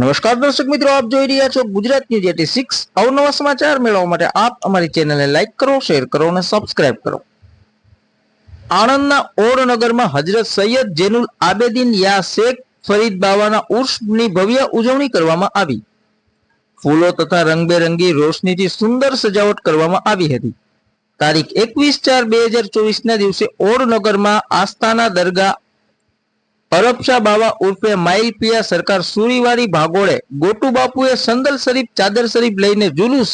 નમસ્કાર દર્શક મિત્રો, આપ જોઈ રહ્યા છો ગુજરાત ન્યૂઝ એટી સિક્સ. અવનવા સમાચાર મેળવવા માટે આપ અમારી ચેનલને લાઇક કરો, શેર કરો અને સબસ્ક્રાઇબ કરો. આણંદના ઓડનગરમાં હજરત સૈયદ જેનુલ આબેદીન યા શેખ ફરીદ બાવાના ઉર્ષની ભવ્ય ઉજવણી કરવામાં આવી. ફૂલો તથા રંગબેરંગી રોશનીથી સુંદર સજાવટ કરવામાં આવી હતી. તારીખ એકવીસ ચાર બે હજાર ચોવીસના દિવસે ઓડનગરમાં આસ્થાના દરગાહ અરબશા બાવા ઉર્ફે માઇલ પિયા સરકાર સુરીવાડી ભાગોળે ગોટુ બાપુએ સંદલ શરીફ, ચાદર શરીફ લઈને જુલુસ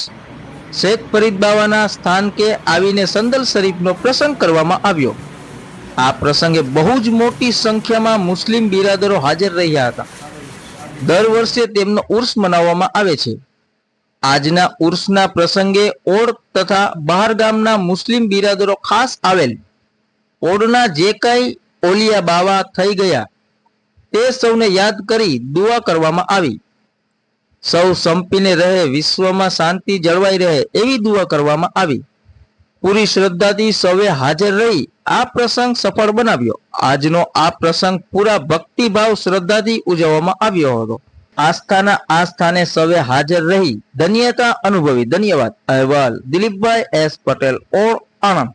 શેખ ફરીદ બાવાના સ્થાનકે આવીને સંદલ શરીફનો પ્રસંગ કરવામાં આવ્યો. આ પ્રસંગે બહુ જ મોટી સંખ્યામાં મુસ્લિમ બિરાદરો હાજર રહ્યા હતા. દર વર્ષે તેમનો ઉર્સ મનાવવામાં આવે છે. આજના ઉર્સના પ્રસંગે ઓડ તથા બહાર ગામના મુસ્લિમ બિરાદરો ખાસ આવેલ. ઓડના જે કાંઈ ઓલિયા બાવા થઈ ગયા. તે સૌને યાદ કરી દુઆ કરવામાં આવી. સૌ સંપીને રહે, વિશ્વમાં શાંતિ જળવાઈ રહે એવી દુઆ કરવામાં આવી. પૂરી શ્રદ્ધાથી સૌએ હાજર રહી, આ પ્રસંગ સફળ બનાવ્યો. આજનો આ પ્રસંગ પૂરા ભક્તિભાવ શ્રદ્ધાથી ઉજવવામાં આવ્યો હતો. આસ્થાના આ સ્થાને સૌએ હાજર રહી, ધન્યતા અનુભવી. ધન્યવાદ. અહેવાલ દિલીપભાઈ એસ પટેલ ઓળ આણંદ.